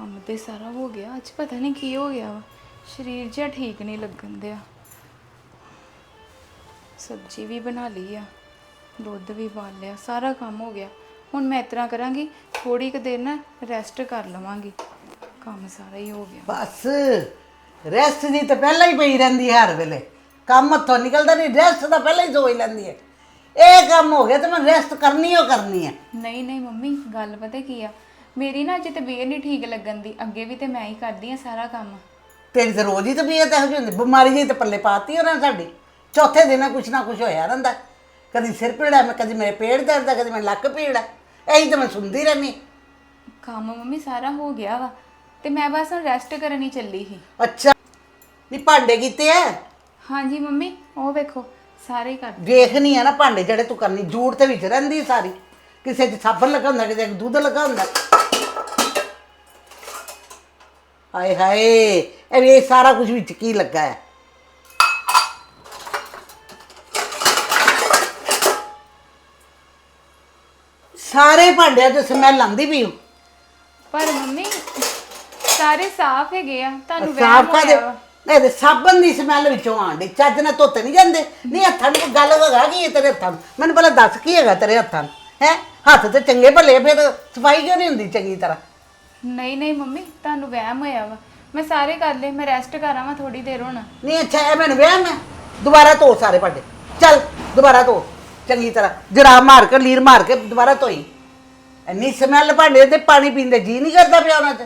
ਕੰਮ ਤੇ ਸਾਰਾ ਹੋ ਗਿਆ। ਅੱਜ ਪਤਾ ਨਹੀਂ ਕੀ ਹੋ ਗਿਆ ਵਾ। ਸਰੀਰ ਜਿਹਾ ਠੀਕ ਨਹੀਂ ਲੱਗਣ ਦਿਆ। ਸਬਜ਼ੀ ਵੀ ਬਣਾ ਲਈ ਆ ਦੁੱਧ ਵੀ ਬਾਲ ਲਿਆ ਸਾਰਾ ਕੰਮ ਹੋ ਗਿਆ। ਹੁਣ ਮੈਂ ਇਸ ਤਰ੍ਹਾਂ ਕਰਾਂਗੀ ਥੋੜੀ ਕੁ ਦੇਰ ਨਾ ਰੈਸਟ ਕਰ ਲਵਾਂਗੀ। ਕੰਮ ਸਾਰਾ ਹੀ ਹੋ ਗਿਆ। ਬਸ ਰੈਸਟ ਦੀ ਤਾਂ ਪਹਿਲਾਂ ਹੀ ਪਈ ਰਹਿੰਦੀ ਹੈ ਹਰ ਵੇਲੇ। ਕੰਮ ਹੱਥੋਂ ਨਿਕਲਦਾ ਨਹੀਂ ਰੈਸਟ ਤਾਂ ਪਹਿਲਾਂ ਹੀ ਸੋਚ ਲੈਂਦੀ ਹੈ। ਇਹ ਕੰਮ ਹੋ ਗਿਆ ਤੇ ਮੈਂ ਰੈਸਟ ਕਰਨੀ ਓ ਕਰਨੀ ਹੈ। ਨਹੀਂ ਨਹੀਂ ਮੰਮੀ ਗੱਲ ਪਤਾ ਕੀ ਆ? ਮੇਰੀ ਨਾ ਅੱਜ ਤਬੀਅਤ ਨਹੀਂ ਠੀਕ ਲੱਗਣ ਦੀ ਅੱਗੇ ਵੀ ਤੇ ਮੈਂ ਹੀ ਕਰਦੀ ਆ ਸਾਰਾ ਕੰਮ। ਤੇਰੀ ਤਾਂ ਰੋਜ਼ ਹੀ ਤਬੀਅਤ ਇਹੋ ਜਿਹੀ ਹੁੰਦੀ ਬਿਮਾਰੀ ਜੀ ਤੇ ਪੱਲੇ ਪਾਤੀ ਉਹਨਾਂ ਨੇ ਸਾਡੀ। ਚੌਥੇ ਦਿਨ ਕੁਛ ਨਾ ਕੁਛ ਹੋਇਆ ਰਹਿੰਦਾ। ਕਦੀ ਸਿਰ ਪੀੜਾ ਮੈਂ ਕਦੀ ਮੇਰੇ ਪੇਟ ਦਰਦ ਹੈ ਕਦੀ ਮੇਰੇ ਲੱਕ ਪੀੜਾ ਇਹੀ ਤਾਂ ਮੈਂ ਸੁਣਦੀ ਰਹਿੰਦੀ ਕੰਮ ਮੰਮੀ ਸਾਰਾ ਹੋ ਗਿਆ ਵਾ ਤੇ ਮੈਂ ਬਸ ਹੁਣ ਰੈਸਟ ਕਰਨ ਹੀ ਚੱਲੀ ਸੀ। ਅੱਛਾ ਨਹੀਂ ਭਾਂਡੇ ਕੀਤੇ ਐ? ਹਾਂਜੀ ਮੰਮੀ ਉਹ ਵੇਖੋ ਸਾਰੇ ਹੀ ਕਰ ਵੇਖਣੀ ਆ ਨਾ ਭਾਂਡੇ ਜਿਹੜੇ ਤੂੰ ਕਰਨੀ ਜੂੜ ਤੇ ਵਿੱਚ ਰਹਿੰਦੀ ਸਾਰੀ। ਕਿਸੇ 'ਚ ਸਾਬਣ ਲੱਗਾ ਹੁੰਦਾ ਕਿਸੇ 'ਚ ਦੁੱਧ ਲੱਗਾ ਹੁੰਦਾ। ਹਾਏ ਹਾਏ ਇਹ ਵੇ ਸਾਰਾ ਕੁਝ ਵਿੱਚ ਕੀ ਲੱਗਾ ਹੈ? ਸਾਰੇ ਭਾਂਡਿਆਂ 'ਚ ਸਮੈਲ ਆਉਂਦੀ ਪਈ ਓ। ਪਰ ਮੰਮੀ ਸਾਰੇ ਸਾਫ਼ ਹੈਗੇ ਆ ਤੁਹਾਨੂੰ ਸਾਫ਼ ਵਹਿਮ ਕਾ ਦੇ ਹੋਇਆ ਵਾ। ਇਹਦੇ ਸਾਬਣ ਦੀ ਸਮੈਲ ਵਿੱਚੋਂ ਆਂਦੀ ਚੱਜ ਨਾਲ ਧੋਤੇ ਨਹੀਂ ਜਾਂਦੇ। ਨਹੀਂ ਹੱਥਾਂ ਨੂੰ ਕੋਈ ਗੱਲ ਹੈਗਾ ਕੀ ਹੈ ਤੇਰੇ ਹੱਥਾਂ ਨੂੰ ਮੈਨੂੰ ਪਹਿਲਾਂ ਦੱਸ ਕੀ ਹੈਗਾ ਤੇਰੇ ਹੱਥਾਂ ਹੈ? ਹੱਥ ਤੇ ਚੰਗੇ ਭਲੇ ਫਿਰ ਸਫ਼ਾਈ ਕਿਉਂ ਨਹੀਂ ਹੁੰਦੀ ਚੰਗੀ ਤਰ੍ਹਾਂ? ਨਹੀਂ ਨਹੀਂ ਮੰਮੀ, ਤੁਹਾਨੂੰ ਵਹਿਮ ਹੋਇਆ ਵਾ। ਮੈਂ ਸਾਰੇ ਕਰ ਲਏ, ਮੈਂ ਰੈਸਟ ਕਰਾਂ ਵਾ ਥੋੜੀ ਦੇਰ ਹੁਣ। ਨਹੀਂ, ਅੱਛਾ, ਇਹ ਮੈਨੂੰ ਵਹਿਮ ਹੈ। ਦੁਬਾਰਾ ਧੋ ਸਾਰੇ ਭਾਂਡੇ। ਚੱਲ, ਦੁਬਾਰਾ ਧੋ। ਚੰਗੀ ਤਰ੍ਹਾਂ। ਜਰਾ ਮਾਰ ਕੇ, ਲੀਰ ਮਾਰ ਕੇ ਦੁਬਾਰਾ ਧੋਈ। ਇੰਨੀ ਸਮੈਲ ਭਾਂਡੇ ਤੇ ਪਾਣੀ ਪੀਂਦੇ ਜੀ ਨਹੀਂ ਕਰਦਾ ਪਿਆ ਉਹਨਾਂ ਤੇ।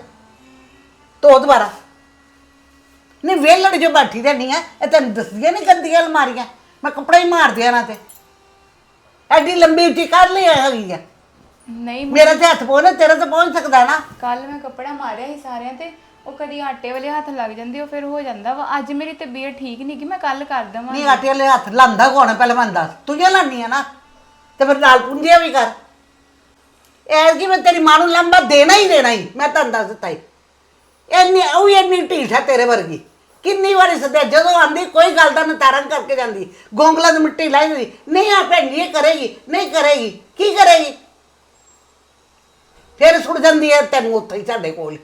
ਧੋ ਦੁਬਾਰਾ। ਨਹੀਂ ਵੇਲੜ ਜੋ ਬੈਠੀ ਰਹਿਣੀ ਹੈ ਇਹ ਤੈਨੂੰ ਦੱਸਦੀਆਂ ਨਹੀਂ ਗੰਦੀਆਂ ਅਲਮਾਰੀਆਂ। ਮੈਂ ਕੱਪੜੇ ਹੀ ਮਾਰ ਦਿਆਂ ਨਾ ਤੇ। ਐਡੀ ਲੰਬੀ ਉੱਚੀ ਕਰ ਲਈ ਹੈਗੀ ਆ। ਨਹੀਂ ਮੇਰਾ ਤੇ ਹੱਥ ਪਹੁੰਚ ਤੇਰਾ ਤੇ ਪਹੁੰਚ ਸਕਦਾ ਨਾ। ਕੱਲ ਮੈਂ ਕੱਪੜਾ ਮਾਰਿਆ ਸੀ ਸਾਰਿਆਂ ਤੇ ਉਹ ਕਦੀ ਆਟੇ ਵਾਲੇ ਹੱਥ ਲੱਗ ਜਾਂਦੇ ਉਹ ਫਿਰ ਹੋ ਜਾਂਦਾ ਵਾ। ਅੱਜ ਮੇਰੀ ਤਬੀਅਤ ਠੀਕ ਨਹੀਂ ਕਿ ਮੈਂ ਕੱਲ ਕਰ ਦਵਾਂ ਨਹੀਂ ਆਟੇ ਵਾਲੇ ਹੱਥ ਲਾਂਦਾ ਕੋਣ ਪਹਿਲਾਂ ਮੈਨੂੰ ਦੱਸ ਤੂੰ ਜੇ ਲਾਨੀ ਆ ਨਾ ਤੇ ਫਿਰ ਨਾਲ ਪੁੰਜਿਆ ਵੀ ਕਰ। ਐ ਕਿ ਮੈਂ ਤੇਰੀ ਮਾਂ ਨੂੰ ਲੰਬਾ ਦੇਣਾ ਹੀ ਦੇਣਾ ਹੀ ਮੈਂ ਤੁਹਾਨੂੰ ਦੱਸ ਦਿੱਤਾ ਹੀ ਇੰਨੀ ਉਹ ਵੀ ਇੰਨੀ ਢੀਠ ਹੈ ਤੇਰੇ ਵਰਗੀ। ਕਿੰਨੀ ਵਾਰੀ ਸੱਦਿਆ ਜਦੋਂ ਆਂਦੀ ਕੋਈ ਗੱਲ ਦਾ ਨਿਤਾਰਨ ਕਰਕੇ ਜਾਂਦੀ। ਗੋਂਗਲਾ ਦੀ ਮਿੱਟੀ ਲਾਈ ਦਿੰਦੀ ਨਹੀਂ ਆ ਭੈਣ ਜੀ ਇਹ ਕਰੇਗੀ ਨਹੀਂ ਕਰੇਗੀ। ਕੀ ਕਰੇਗੀ? ਫਿਰ ਸੁੱਟ ਜਾਂਦੀ ਹੈ ਤੈਨੂੰ ਉੱਥੇ ਹੀ ਸਾਡੇ ਕੋਲ।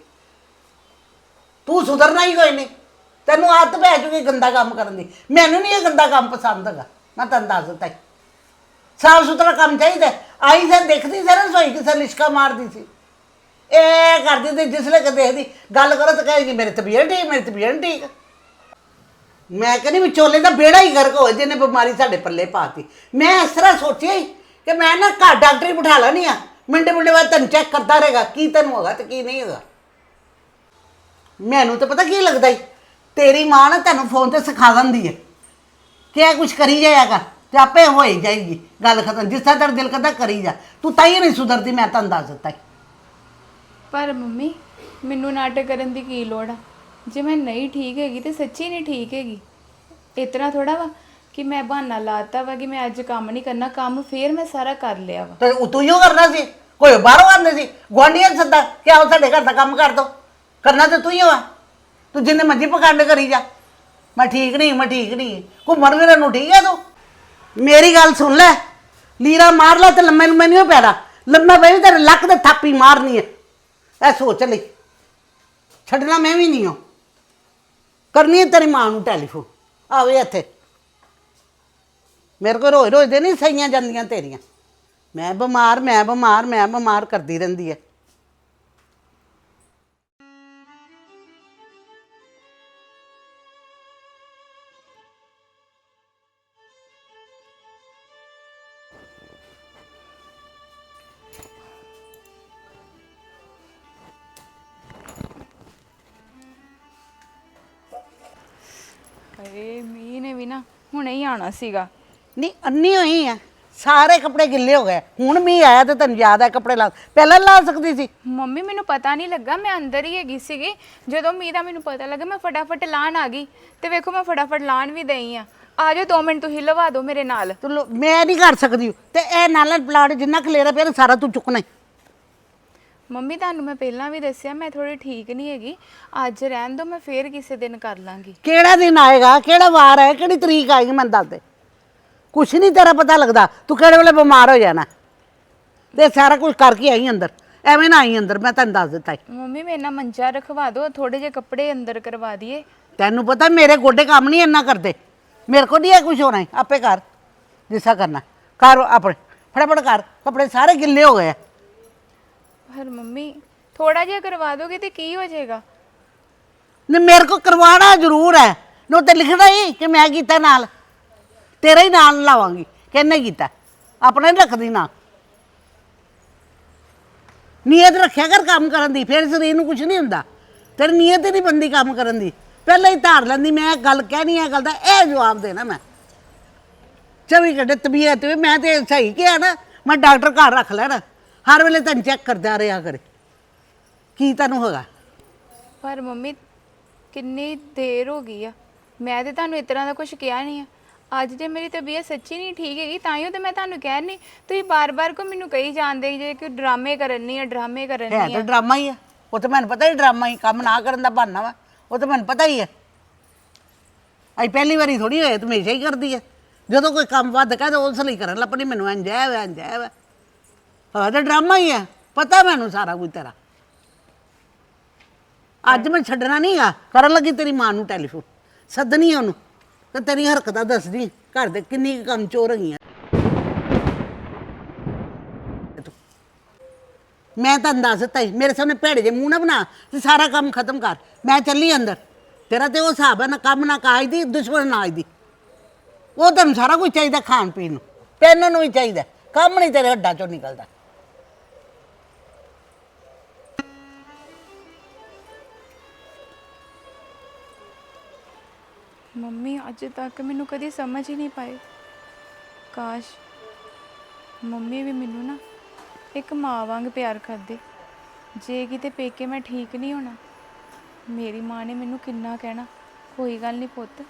ਤੂੰ ਸੁਧਰਨਾ ਹੀ ਕੋਈ ਨਹੀਂ। ਤੈਨੂੰ ਆਦਤ ਪੈ ਚੁੱਕੀ ਗੰਦਾ ਕੰਮ ਕਰਨ ਦੀ। ਮੈਨੂੰ ਨਹੀਂ ਇਹ ਗੰਦਾ ਕੰਮ ਪਸੰਦ ਹੈਗਾ। ਮੈਂ ਤੈਨੂੰ ਦੱਸ ਦਿੱਤਾ ਹੀ ਸਾਫ਼ ਸੁਥਰਾ ਕੰਮ ਚਾਹੀਦਾ ਆਈ ਤਾਂ ਦੇਖਦੀ ਸੀ ਰਸੋਈ, ਕਿਸੇ ਲਿਸ਼ਕਾ ਮਾਰਦੀ ਸੀ। ਇਹ ਕਰਦੀ ਤੇ ਜਿਸਲੇ ਕਿ ਦੇਖਦੀ, ਗੱਲ ਕਰੋ ਤਾਂ ਕਹੇਗੀ, ਮੇਰੀ ਤਬੀਅਤ ਠੀਕ, ਮੇਰੀ ਤਬੀਅਤ ਠੀਕ। ਮੈਂ ਕਹਿੰਦੀ ਵਿਚੋਲੇ ਦਾ ਬੇੜਾ ਹੀ ਗਰਕ ਹੋਏ ਜਿਹਨੇ ਬਿਮਾਰੀ ਸਾਡੇ ਪੱਲੇ ਪਾਤੀ ਮੈਂ ਇਸ ਤਰ੍ਹਾਂ ਸੋਚਿਆ ਹੀ ਕਿ ਮੈਂ ਨਾ ਘਰ ਡਾਕਟਰ ਹੀ ਬਿਠਾ ਲੈਣੀ ਆ। ਮਿੰਟੇ ਮਿੰਟੇ ਬਾਅਦ ਤੈਨੂੰ ਚੈੱਕ ਕਰਦਾ ਰਹੇਗਾ ਕੀ ਤੈਨੂੰ ਹੈਗਾ ਤੇ ਕੀ ਨਹੀਂ ਹੈਗਾ। ਮੈਨੂੰ ਤਾਂ ਪਤਾ ਕੀ ਲੱਗਦਾ ਈ ਤੇਰੀ ਮਾਂ ਨਾ ਤੈਨੂੰ ਫੋਨ ਤੇ ਸਿਖਾ ਦਿੰਦੀ ਹੈ ਕਿ ਇਹ ਕੁਝ ਕਰੀ ਜਾਇਆ ਕਰ ਤੇ ਆਪੇ ਹੋ ਹੀ ਜਾਏਗੀ ਗੱਲ ਖਤਮ ਜਿਸ ਤਰ੍ਹਾਂ ਤੇਰਾ ਦਿਲ ਕਰਦਾ ਕਰੀ ਜਾ। ਤੂੰ ਤਾਂ ਹੀ ਨਹੀਂ ਸੁਧਰਦੀ ਮੈਂ ਤੁਹਾਨੂੰ ਦੱਸ ਦਿੱਤਾ ਈ। ਪਰ ਮੰਮੀ ਮੈਨੂੰ ਨਾਟਕ ਕਰਨ ਦੀ ਕੀ ਲੋੜ ਆ? ਜੇ ਮੈਂ ਨਹੀਂ ਠੀਕ ਹੈਗੀ ਤੇ ਸੱਚੀ ਨਹੀਂ ਠੀਕ ਹੈਗੀ। ਇਤਨਾ ਥੋੜਾ ਵਾ ਕਿ ਮੈਂ ਬਹਾਨਾ ਲਾਤਾ ਵਾ ਕਿ ਮੈਂ ਅੱਜ ਕੰਮ ਨਹੀਂ ਕਰਨਾ ਕੰਮ ਫੇਰ ਮੈਂ ਸਾਰਾ ਕਰ ਲਿਆ ਵਾ। ਤੇ ਉਹ ਤੂੰ ਹੀ ਓ ਕਰਨਾ ਸੀ। ਕੋਈ ਬਾਹਰੋਂ ਆਉਂਦੇ ਸੀ? ਗੁਆਂਢੀਆਂ ਨੂੰ ਸੱਦਾ ਕਿ ਆਓ ਸਾਡੇ ਘਰ ਦਾ ਕੰਮ ਕਰ ਦੋ। ਕਰਨਾ ਤੇ ਤੂੰ ਹੀ ਆ ਤੂੰ ਜਿੰਨੇ ਮਰਜ਼ੀ ਪਕਾਂਡ ਕਰੀ ਜਾ। ਮੈਂ ਠੀਕ ਨਹੀਂ, ਮੈਂ ਠੀਕ ਨਹੀਂ। ਘੁੰਮਣ ਫਿਰਨ ਨੂੰ ਠੀਕ ਹੈ ਤੂੰ? ਮੇਰੀ ਗੱਲ ਸੁਣ ਲੈ। ਲੀਰਾ ਮਾਰ ਲੈ ਤੇ ਲੰਮੇ ਲੰਮੇ ਨਹੀਂ ਪੈਣਾ ਲੰਮਾ ਪੈ ਤੇਰੇ ਲੱਕ ਤੇ ਥਾਪੀ ਮਾਰਨੀ ਹੈ ਇਹ ਸੋਚ ਲਈ। ਛੱਡਣਾ ਮੈਂ ਵੀ ਨਹੀਂ ਹਾਂ ਕਰਨੀ ਹੈ ਤੇਰੀ ਮਾਂ ਨੂੰ ਟੈਲੀਫੋਨ ਆਵੇ ਇੱਥੇ। ਮੇਰੇ ਕੋਲ ਰੋਜ਼ ਰੋਜ਼ ਦੇ ਨਹੀਂ ਸਹੀਆਂ ਜਾਂਦੀਆਂ ਤੇਰੀਆਂ। ਮੈਂ ਬਿਮਾਰ ਮੈਂ ਬਿਮਾਰ ਮੈਂ ਬਿਮਾਰ ਕਰਦੀ ਰਹਿੰਦੀ ਹੈ ਅਰੇ ਮੀਂਹ ਨੇ ਵੀ ਨਾ ਹੁਣੇ ਹੀ ਆਣਾ ਸੀਗਾ। ਨਹੀਂ ਅੰਨੀ ਹੋਈ ਆ ਸਾਰੇ ਕੱਪੜੇ ਗਿੱਲੇ ਹੋ ਗਏ। ਹੁਣ ਮੀਂਹ ਆਇਆ ਤੇ ਤੈਨੂੰ ਯਾਦ ਹੈ ਕੱਪੜੇ ਲਾ ਪਹਿਲਾਂ ਲਾ ਸਕਦੀ ਸੀ? ਮੰਮੀ ਮੈਨੂੰ ਪਤਾ ਨਹੀਂ ਲੱਗਾ ਮੈਂ ਅੰਦਰ ਹੀ ਹੈਗੀ ਸੀਗੀ। ਜਦੋਂ ਮੀਂਹ ਦਾ ਮੈਨੂੰ ਪਤਾ ਲੱਗਾ ਮੈਂ ਫਟਾਫਟ ਲਾਣ ਆ ਗਈ। ਤੇ ਵੇਖੋ ਮੈਂ ਫਟਾਫਟ ਲਾਣ ਵੀ ਦਈ ਆ। ਆ ਜਾਓ 2 ਮਿੰਟ ਤੁਸੀਂ ਲਵਾ ਦਿਓ ਮੇਰੇ ਨਾਲ। ਤੂੰ ਲੋ- ਮੈਂ ਨਹੀਂ ਕਰ ਸਕਦੀ। ਤੇ ਇਹ ਨਾਲ ਪਲਾਟ ਜਿੰਨਾ ਖਲੇਰਾ ਪਿਆ ਨਾ ਸਾਰਾ ਤੂੰ ਚੁੱਕਣਾ ਈ। ਮੰਮੀ ਤੁਹਾਨੂੰ ਮੈਂ ਪਹਿਲਾਂ ਵੀ ਦੱਸਿਆ ਮੈਂ ਥੋੜੀ ਠੀਕ ਨਹੀਂ ਹੈਗੀ। ਅੱਜ ਰਹਿਣ ਦਿਓ ਮੈਂ ਫੇਰ ਕਿਸੇ ਦਿਨ ਕਰ ਲਾਂਗੀ। ਕਿਹੜਾ ਦਿਨ ਆਏਗਾ? ਕਿਹੜਾ ਵਾਰ ਹੈ? ਕਿਹੜੀ ਤਰੀਕ ਆਏਗੀ? ਮੈਨੂੰ ਦੱਸ ਦੇ। ਕੁਛ ਨਹੀਂ ਤੇਰਾ ਪਤਾ ਲੱਗਦਾ। ਤੂੰ ਕਿਹੜੇ ਵੇਲੇ ਬਿਮਾਰ ਹੋ ਜਾਣਾ? ਤੇ ਸਾਰਾ ਕੁਝ ਕਰਕੇ ਆਈ ਅੰਦਰ। ਐਵੇਂ ਨਾ ਆਈ ਅੰਦਰ ਮੈਂ ਤੈਨੂੰ ਦੱਸ ਦਿੱਤਾ ਈ। ਮੰਮੀ ਮੇਰੇ ਨਾਲ ਮੰਜਾ ਰਖਵਾ ਦਿਓ ਥੋੜੇ ਜਿਹੇ ਕੱਪੜੇ ਅੰਦਰ ਕਰਵਾ ਦਈਏ ਤੈਨੂੰ ਪਤਾ ਮੇਰੇ ਗੋਡੇ ਕੰਮ ਨਹੀਂ ਇੰਨਾ ਕਰਦੇ। ਮੇਰੇ ਕੋਲ ਨਹੀਂ ਇਹ ਕੁਝ ਹੋਣਾ ਈ, ਆਪੇ ਕਰ। ਜਿਸਾ ਕਰਨਾ। ਕਰ ਆਪਣੇ ਫਟਾਫਟ ਕਰ ਕੱਪੜੇ ਸਾਰੇ ਗਿੱਲੇ ਹੋ ਗਏ ਆ। ਪਰ ਮੰਮੀ ਥੋੜਾ ਜਿਹਾ ਕਰਵਾ ਦੋਗੇ ਤੇ ਕੀ ਹੋ ਜਾਏਗਾ? ਨੇ ਮੇਰੇ ਕੋ ਕਰਵਾਣਾ ਜ਼ਰੂਰ ਹੈ। ਨੋ ਤੇ ਲਿਖਣਾ ਹੀ ਕਿ ਮੈਂ ਕੀਤਾ ਨਾਲ। ਤੇਰਾ ਹੀ ਨਾਲ ਲਾਵਾਂਗੀ। ਕਿੰਨੇ ਕੀਤਾ? ਆਪਣਾ ਨਹੀਂ ਰੱਖਦੀ ਨਾ। ਨੀਅਤ ਰੱਖਿਆ ਕਰ ਕੰਮ ਕਰਨ ਦੀ, ਫਿਰ ਸਰੀਰ ਨੂੰ ਕੁਝ ਨਹੀਂ ਹੁੰਦਾ। ਤੇਰੀ ਨੀਅਤ ਹੀ ਨਹੀਂ ਬੰਦੀ ਕੰਮ ਕਰਨ ਦੀ। ਪਹਿਲਾਂ ਹੀ ਧਾਰ ਲੈਂਦੀ, ਮੈਂ ਗੱਲ ਕਹਿਣੀ ਹੈ ਗੱਲ ਦਾ ਇਹ ਜਵਾਬ ਦੇਣਾ ਮੈਂ। ਚਵੀ ਘੰਟੇ ਤਬੀਅਤ ਵੀ ਮੈਂ ਤੇ ਸਹੀ ਕਿਹਾ ਨਾ, ਮੈਂ ਡਾਕਟਰ ਘਰ ਰੱਖ ਲੈਣਾ। ਹਰ ਵੇਲੇ ਤੈਨੂੰ ਚੈੱਕ ਕਰਦਾ ਰਿਹਾ ਕਰੇ। ਕੀ ਤੈਨੂੰ ਹੋਗਾ? ਪਰ ਮੰਮੀ, ਕਿੰਨੀ ਦੇਰ ਹੋ ਗਈ ਆ। ਮੈਂ ਤੇ ਤੁਹਾਨੂੰ ਇਸ ਤਰ੍ਹਾਂ ਦਾ ਕੁਝ ਕਿਹਾ ਨਹੀਂ ਆ। ਅੱਜ ਜੇ ਮੇਰੀ ਤਬੀਅਤ ਸੱਚੀ ਨਹੀਂ ਠੀਕ ਹੈਗੀ ਤਾਂ ਹੀ ਤੇ ਮੈਂ ਤੁਹਾਨੂੰ ਕਹਿ ਨਹੀਂ ਤੁਸੀਂ ਬਾਰ-ਬਾਰ ਕੋ ਮੈਨੂੰ ਕਹੀ ਜਾਂਦੇ ਜੇ ਕਿ ਡਰਾਮੇ ਕਰਨੀ ਆ ਡਰਾਮੇ ਹੈ ਕਰਨੀ ਤਾਂ ਆ ਡਰਾਮਾ ਹੀ ਆ। ਉਹ ਤਾਂ ਮੈਨੂੰ ਪਤਾ ਹੀ ਡਰਾਮਾ ਹੀ ਕੰਮ ਨਾ ਕਰਨ ਦਾ ਬਹਾਨਾ ਵਾ। ਉਹ ਤਾਂ ਮੈਨੂੰ ਪਤਾ ਹੀ ਹੈ ਅਈ ਪਹਿਲੀ ਵਾਰੀ ਥੋੜੀ ਹੋਏ ਤੂੰ ਹਮੇਸ਼ਾ ਹੀ ਕਰਦੀ ਹੈ ਜਦੋਂ ਕੋਈ ਕੰਮ ਵੱਧ ਕਹੇ ਤਾਂ ਉਸ ਲਈ ਕਰਨ ਲੱਪਣੀ ਮੈਨੂੰ ਹੈ ਵਾ ਹੈ ਵਾ। ਹਾਂ ਤਾਂ ਡਰਾਮਾ ਹੀ ਹੈ ਪਤਾ ਮੈਨੂੰ ਸਾਰਾ ਕੁਝ ਤੇਰਾ। ਅੱਜ ਮੈਂ ਛੱਡਣਾ ਨਹੀਂਗਾ ਕਰਨ ਲੱਗੀ ਤੇਰੀ ਮਾਂ ਨੂੰ ਟੈਲੀਫੋਨ। ਸੱਦਣੀ ਆ ਉਹਨੂੰ। ਤੇ ਤੇਰੀ ਹਰਕਤਾਂ ਦੱਸਦੀ, ਘਰ ਦੇ ਕਿੰਨੀ ਕੁ ਕੰਮ ਚੋਰ ਹੈਗੀਆਂ। ਮੈਂ ਤਾਂ ਦੱਸ ਦਿੱਤਾ ਹੀ ਮੇਰੇ ਸਾਹਮਣੇ ਭੇੜੇ ਜੇ ਮੂੰਹ ਨਾ ਬਣਾ ਤੇ ਸਾਰਾ ਕੰਮ ਖਤਮ ਕਰ। ਮੈਂ ਚੱਲੀ ਅੰਦਰ। ਤੇਰਾ ਤੇ ਉਹ ਹਿਸਾਬ ਹੈ ਨਾ, ਕੰਮ ਨਾ ਕਾਜ ਦੀ, ਦੁਸ਼ਮਣ ਨਾ ਆਜ ਦੀ। ਉਹ ਤੈਨੂੰ ਸਾਰਾ ਕੁਝ ਚਾਹੀਦਾ ਖਾਣ ਪੀਣ ਨੂੰ। ਪੈਨ ਨੂੰ ਵੀ ਚਾਹੀਦਾ। ਕੰਮ ਨਹੀਂ ਤੇਰੇ ਹੱਡਾਂ ਚੋਂ ਨਿਕਲਦਾ। ਮੰਮੀ, ਅੱਜ ਤੱਕ ਮੈਨੂੰ ਕਦੀ ਸਮਝ ਹੀ ਨਹੀਂ ਪਾਏ ਕਾਸ਼ ਮੰਮੀ ਵੀ ਮੈਨੂੰ ਨਾ ਇੱਕ ਮਾਂ ਵਾਂਗ ਪਿਆਰ ਕਰਦੇ। ਜੇ ਕਿਤੇ ਪੇਕੇ ਮੈਂ ਠੀਕ ਨਹੀਂ ਹੋਣਾ, ਮੇਰੀ ਮਾਂ ਨੇ ਮੈਨੂੰ ਕਿੰਨਾ ਕਹਿਣਾ, ਕੋਈ ਗੱਲ ਨਹੀਂ ਪੁੱਤ,